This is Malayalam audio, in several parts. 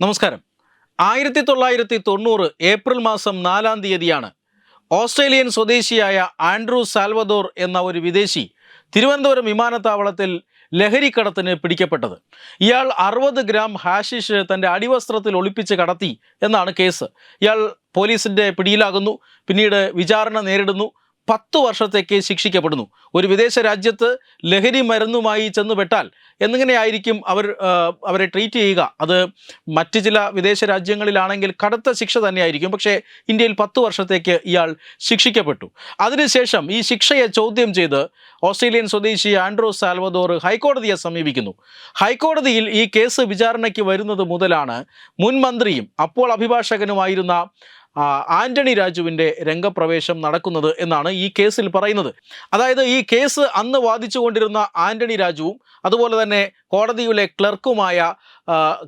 നമസ്കാരം. ആയിരത്തി തൊള്ളായിരത്തി തൊണ്ണൂറ് ഏപ്രിൽ മാസം നാലാം തീയതിയാണ് ഓസ്ട്രേലിയൻ സ്വദേശിയായ ആൻഡ്രൂ സാൽവദോർ എന്ന ഒരു വിദേശി തിരുവനന്തപുരം വിമാനത്താവളത്തിൽ ലഹരിക്കടത്തിന് പിടിക്കപ്പെട്ടത്. ഇയാൾ അറുപത് ഗ്രാം ഹാഷിഷ് തന്റെ അടിവസ്ത്രത്തിൽ ഒളിപ്പിച്ച് കടത്തി എന്നാണ് കേസ്. ഇയാൾ പോലീസിന്റെ പിടിയിലാകുന്നു. പിന്നീട് വിചാരണ നേരിടുന്നു. പത്തു വർഷത്തേക്ക് ശിക്ഷിക്കപ്പെടുന്നു. ഒരു വിദേശ രാജ്യത്ത് ലഹരി മരുന്നുമായി ചെന്നുപെട്ടാൽ എന്നിങ്ങനെയായിരിക്കും അവർ അവരെ ട്രീറ്റ് ചെയ്യുക? അത് മറ്റ് ചില വിദേശ രാജ്യങ്ങളിലാണെങ്കിൽ കടുത്ത ശിക്ഷ തന്നെയായിരിക്കും. പക്ഷേ ഇന്ത്യയിൽ പത്ത് വർഷത്തേക്ക് ഇയാൾ ശിക്ഷിക്കപ്പെട്ടു. അതിനുശേഷം ഈ ശിക്ഷയെ ചോദ്യം ചെയ്ത് ഓസ്ട്രേലിയൻ സ്വദേശി ആൻഡ്രോ സാൽവദോർ ഹൈക്കോടതിയെ സമീപിക്കുന്നു. ഹൈക്കോടതിയിൽ ഈ കേസ് വിചാരണയ്ക്ക് വരുന്നത് മുതലാണ് മുൻ മന്ത്രിയും അപ്പോൾ അഭിഭാഷകനുമായിരുന്ന ആന്റണി രാജുവിന്റെ രംഗപ്രവേശം നടക്കുന്നത് എന്നാണ് ഈ കേസിൽ പറയുന്നത്. അതായത് ഈ കേസ് അന്ന് വാദിച്ചുകൊണ്ടിരുന്ന ആന്റണി രാജുവും അതുപോലെ തന്നെ കോടതിയിലെ ക്ലർക്കുമായ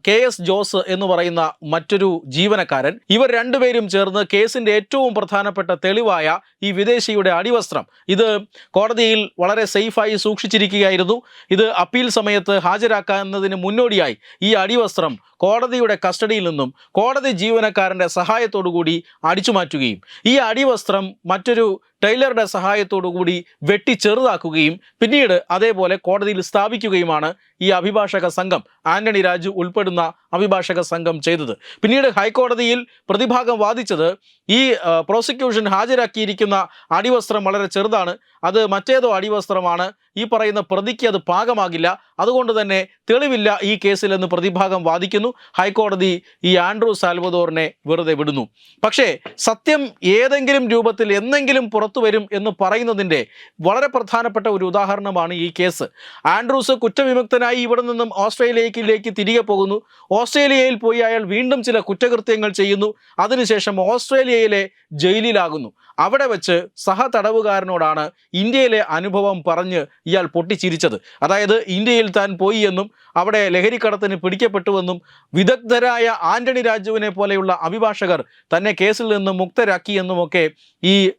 കെ എസ് ജോസ് എന്ന് പറയുന്ന മറ്റൊരു ജീവനക്കാരൻ. ഇവർ രണ്ടുപേരും ചേർന്ന് കേസിന്റെ ഏറ്റവും പ്രധാനപ്പെട്ട തെളിവായ ഈ വിദേശിയുടെ അടിവസ്ത്രം. ഇത് കോടതിയിൽ വളരെ സേഫായി സൂക്ഷിച്ചിരിക്കുകയായിരുന്നു. ഇത് അപ്പീൽ സമയത്ത് ഹാജരാക്കുന്നതിന് മുന്നോടിയായി ഈ അടിവസ്ത്രം കോടതിയുടെ കസ്റ്റഡിയിൽ നിന്നും കോടതി ജീവനക്കാരന്റെ സഹായത്തോടു കൂടി അടിച്ചു മാറ്റുകയും ഈ അടിവസ്ത്രം മറ്റൊരു ടൈലറുടെ സഹായത്തോടുകൂടി വെട്ടി ചെറുതാക്കുകയും പിന്നീട് അതേപോലെ കോടതിയിൽ സ്ഥാപിക്കുകയുമാണ് ഈ അഭിഭാഷക സംഘം. ആന്റണി രാജു ഉൾപ്പെടുന്ന അഭിഭാഷക സംഘം ചെയ്തത്. പിന്നീട് ഹൈക്കോടതിയിൽ പ്രതിഭാഗം വാദിച്ചത് ഈ പ്രോസിക്യൂഷൻ ഹാജരാക്കിയിരിക്കുന്ന അടിവസ്ത്രം വളരെ ചെറുതാണ്. അത് മറ്റേതോ അടിവസ്ത്രമാണ്. ഈ പറയുന്ന പ്രതിക്ക് അത് പാകമാകില്ല. അതുകൊണ്ട് തന്നെ തെളിവില്ല ഈ കേസിലെന്ന് പ്രതിഭാഗം വാദിക്കുന്നു. ഹൈക്കോടതി ഈ ആൻഡ്രൂ സാൽവദോറിനെ വെറുതെ വിടുന്നു. പക്ഷേ സത്യം ഏതെങ്കിലും രൂപത്തിൽ എന്തെങ്കിലും പുറത്തു വരും എന്ന് പറയുന്നതിന്റെ വളരെ പ്രധാനപ്പെട്ട ഒരു ഉദാഹരണമാണ് ഈ കേസ്. ആൻഡ്രൂസ് കുറ്റവിമുക്തനായി ഇവിടെ നിന്നും ഓസ്ട്രേലിയയിലേക്ക് തിരികെ പോകുന്നു. ഓസ്ട്രേലിയയിൽ പോയി അയാൾ വീണ്ടും ചില കുറ്റകൃത്യങ്ങൾ ചെയ്യുന്നു. അതിനുശേഷം ഓസ്ട്രേലിയയിലെ ജയിലിലാകുന്നു. അവിടെ വെച്ച് സഹതടവുകാരനോടാണ് ഇന്ത്യയിലെ അനുഭവം പറഞ്ഞ് ഇയാൾ പൊട്ടിച്ചിരിച്ചത്. അതായത് ഇന്ത്യയിൽ താൻ പോയി എന്നും അവിടെ ലഹരിക്കടത്തിന് പിടിക്കപ്പെട്ടുവെന്നും വിദഗ്ധരായ ആന്റണി രാജുവിനെ പോലെയുള്ള അഭിഭാഷകർ തന്നെ കേസിൽ നിന്ന് മുക്തരാക്കിയെന്നുമൊക്കെ ഈ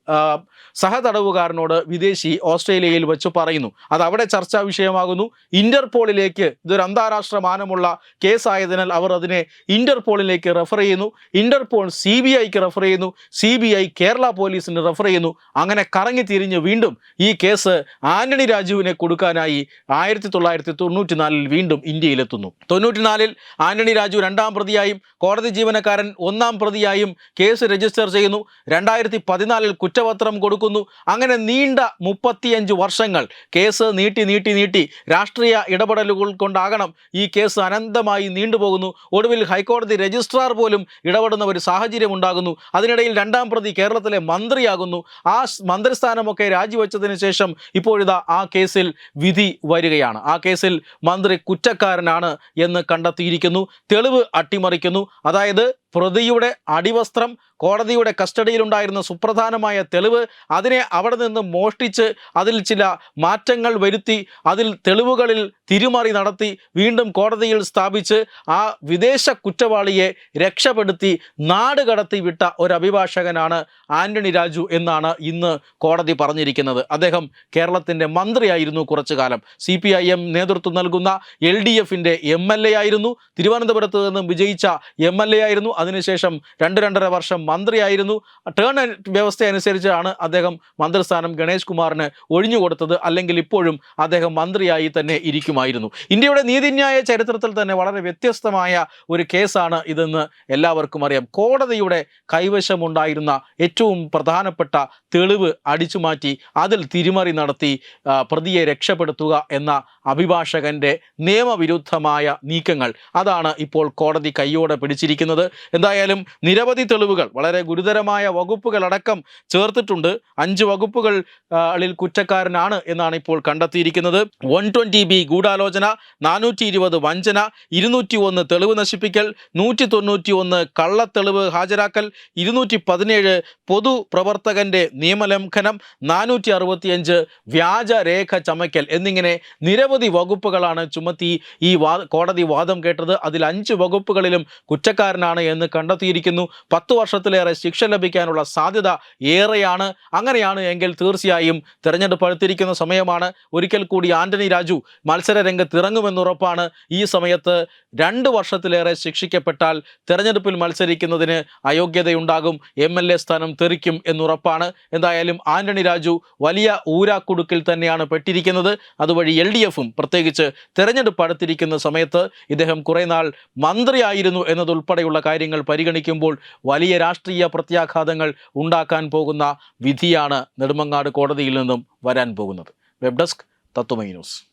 സഹതടവുകാരനോട് വിദേശി ഓസ്ട്രേലിയയിൽ വെച്ച് പറയുന്നു. അത് അവിടെ ചർച്ചാ വിഷയമാകുന്നു. ഇന്റർപോളിലേക്ക് ഇതൊരു അന്താരാഷ്ട്ര മാനമുള്ള കേസായതിനാൽ അവർ അതിനെ ഇന്റർപോളിലേക്ക് റെഫർ ചെയ്യുന്നു. ഇന്റർപോൾ സി ബി ഐക്ക് റെഫർ ചെയ്യുന്നു. സി ബി ഐ കേരള പോലീസിന് റെഫർ ചെയ്യുന്നു. അങ്ങനെ കറങ്ങി തിരിഞ്ഞ് വീണ്ടും ഈ കേസ് ആന്റണി രാജുവിനെ കൊടുക്കാനായി ആയിരത്തി തൊള്ളായിരത്തി തൊണ്ണൂറ്റി നാലിൽ വീണ്ടും ഇന്ത്യയിലെത്തുന്നു. തൊണ്ണൂറ്റിനാലിൽ ആന്റണി രാജു രണ്ടാം പ്രതിയായും കോടതി ജീവനക്കാരൻ ഒന്നാം പ്രതിയായും കേസ് രജിസ്റ്റർ ചെയ്യുന്നു. രണ്ടായിരത്തി പതിനാലിൽ കുറ്റപത്രം കൊടുക്കുന്നു. അങ്ങനെ നീണ്ട മുപ്പത്തിയഞ്ച് വർഷങ്ങൾ കേസ് നീട്ടി നീട്ടി നീട്ടി രാഷ്ട്രീയ ഇടപെടലുകൾ കൊണ്ടാകണം ഈ കേസ് അനന്തമായി നീണ്ടുപോകുന്നു. ഒടുവിൽ ഹൈക്കോടതി രജിസ്ട്രാർ പോലും ഇടപെടുന്ന ഒരു സാഹചര്യം ഉണ്ടാകുന്നു അതിനിടയിൽ രണ്ടാം പ്രതി കേരളത്തിലെ മന്ത്രിയാകുന്നു. ആ മന്ത്രിസ്ഥാനമൊക്കെ രാജിവെച്ചതിന് ശേഷം ഇപ്പോഴിതാ ആ കേസിൽ വിധി വരികയാണ്. ആ കേസിൽ മന്ത്രി കുറ്റക്കാരനാണ് എന്ന് കണ്ടെത്തിയിരിക്കുന്നു. തെളിവ് അട്ടിമറിക്കുന്നു. അതായത് പ്രതിയുടെ അടിവസ്ത്രം കോടതിയുടെ കസ്റ്റഡിയിലുണ്ടായിരുന്ന സുപ്രധാനമായ തെളിവ് അതിനെ അവിടെ നിന്ന് മോഷ്ടിച്ച് അതിൽ ചില മാറ്റങ്ങൾ വരുത്തി അതിൽ തെളിവുകളിൽ തിരുമറി നടത്തി വീണ്ടും കോടതിയിൽ സ്ഥാപിച്ച് ആ വിദേശ കുറ്റവാളിയെ രക്ഷപ്പെടുത്തി നാട് കടത്തി വിട്ട ഒരു അഭിഭാഷകനാണ് ആന്റണി രാജു എന്നാണ് ഇന്ന് കോടതി പറഞ്ഞിരിക്കുന്നത്. അദ്ദേഹം കേരളത്തിന്റെ മന്ത്രിയായിരുന്നു കുറച്ചു കാലം സി പി ഐ എം നേതൃത്വം നൽകുന്ന എൽ ഡി എഫിന്റെ എം എൽ എ ആയിരുന്നു. തിരുവനന്തപുരത്ത് നിന്നും വിജയിച്ച എം എൽ എ ആയിരുന്നു. അതിനുശേഷം രണ്ട് രണ്ടര വർഷം മന്ത്രിയായിരുന്നു. ടേൺ വ്യവസ്ഥ അനുസരിച്ചാണ് അദ്ദേഹം മന്ത്രിസ്ഥാനം ഗണേഷ് കുമാറിന് ഒഴിഞ്ഞുകൊടുത്തത്. അല്ലെങ്കിൽ ഇപ്പോഴും അദ്ദേഹം മന്ത്രിയായി തന്നെ ഇരിക്കുമായിരുന്നു. ഇന്ത്യയുടെ നീതിന്യായ ചരിത്രത്തിൽ തന്നെ വളരെ വ്യത്യസ്തമായ ഒരു കേസാണ് ഇതെന്ന് എല്ലാവർക്കും അറിയാം. കോടതിയുടെ കൈവശമുണ്ടായിരുന്ന ഏറ്റവും പ്രധാനപ്പെട്ട തെളിവ് അടിച്ചുമാറ്റി അതിൽ തിരിമറി നടത്തി പ്രതിയെ രക്ഷപ്പെടുത്തുക എന്ന അഭിഭാഷകന്റെ നിയമവിരുദ്ധമായ നീക്കങ്ങൾ. അതാണ് ഇപ്പോൾ കോടതി കൈയോടെ പിടിച്ചിരിക്കുന്നത്. എന്തായാലും നിരവധി തെളിവുകൾ വളരെ ഗുരുതരമായ വകുപ്പുകൾ അടക്കം ചേർത്തിട്ടുണ്ട്. അഞ്ച് വകുപ്പുകൾ കുറ്റക്കാരനാണ് എന്നാണ് ഇപ്പോൾ കണ്ടെത്തിയിരിക്കുന്നത്. വൺ ട്വന്റി ബി ഗൂഢാലോചന നാനൂറ്റി ഇരുപത് വഞ്ചന ഇരുന്നൂറ്റി ഒന്ന് തെളിവ് നശിപ്പിക്കൽ നൂറ്റി തൊണ്ണൂറ്റി ഒന്ന് കള്ളത്തെളിവ് ഹാജരാക്കൽ ഇരുന്നൂറ്റി പതിനേഴ് പൊതുപ്രവർത്തകന്റെ നിയമലംഘനം നാനൂറ്റി അറുപത്തിയഞ്ച് വ്യാജരേഖ ചമയ്ക്കൽ എന്നിങ്ങനെ നിരവധി വകുപ്പുകളാണ് ചുമത്തി ഈ കോടതി വാദം കേട്ടത്. അതിൽ അഞ്ച് വകുപ്പുകളിലും കുറ്റക്കാരനാണ് എന്ന് കണ്ടെത്തിയിരിക്കുന്നു. പത്ത് വർഷത്തിലേറെ ശിക്ഷ ലഭിക്കാനുള്ള സാധ്യത ഏറെയാണ്. അങ്ങനെയാണ് എങ്കിൽ തീർച്ചയായും തെരഞ്ഞെടുപ്പ് അടുത്തിരിക്കുന്ന സമയമാണ്. ഒരിക്കൽ കൂടി ആന്റണി രാജു മത്സര രംഗത്ത് ഇറങ്ങുമെന്നുറപ്പാണ് ഈ സമയത്ത് രണ്ട് വർഷത്തിലേറെ ശിക്ഷിക്കപ്പെട്ടാൽ തെരഞ്ഞെടുപ്പിൽ മത്സരിക്കുന്നതിന് അയോഗ്യതയുണ്ടാകും. എം എൽ എ സ്ഥാനം തെറിക്കും എന്നുറപ്പാണ് എന്തായാലും ആന്റണി രാജു വലിയ ഊരാക്കുടുക്കിൽ തന്നെയാണ് പെട്ടിരിക്കുന്നത്. അതുവഴി എൽ ഡി എഫും പ്രത്യേകിച്ച് തെരഞ്ഞെടുപ്പ് അടുത്തിരിക്കുന്ന സമയത്ത് ഇദ്ദേഹം കുറേ നാൾ മന്ത്രിയായിരുന്നു എന്നതുൾപ്പെടെയുള്ള കാര്യങ്ങൾ പരിഗണിക്കുമ്പോൾ വലിയ രാഷ്ട്രീയ പ്രത്യാഘാതങ്ങൾ ഉണ്ടാക്കാൻ പോകുന്ന വിധിയാണ് നെടുമങ്ങാട് കോടതിയിൽ നിന്നും വരാൻ പോകുന്നത്. വെബ് ഡെസ്ക് തത്വമൈ ന്യൂസ്.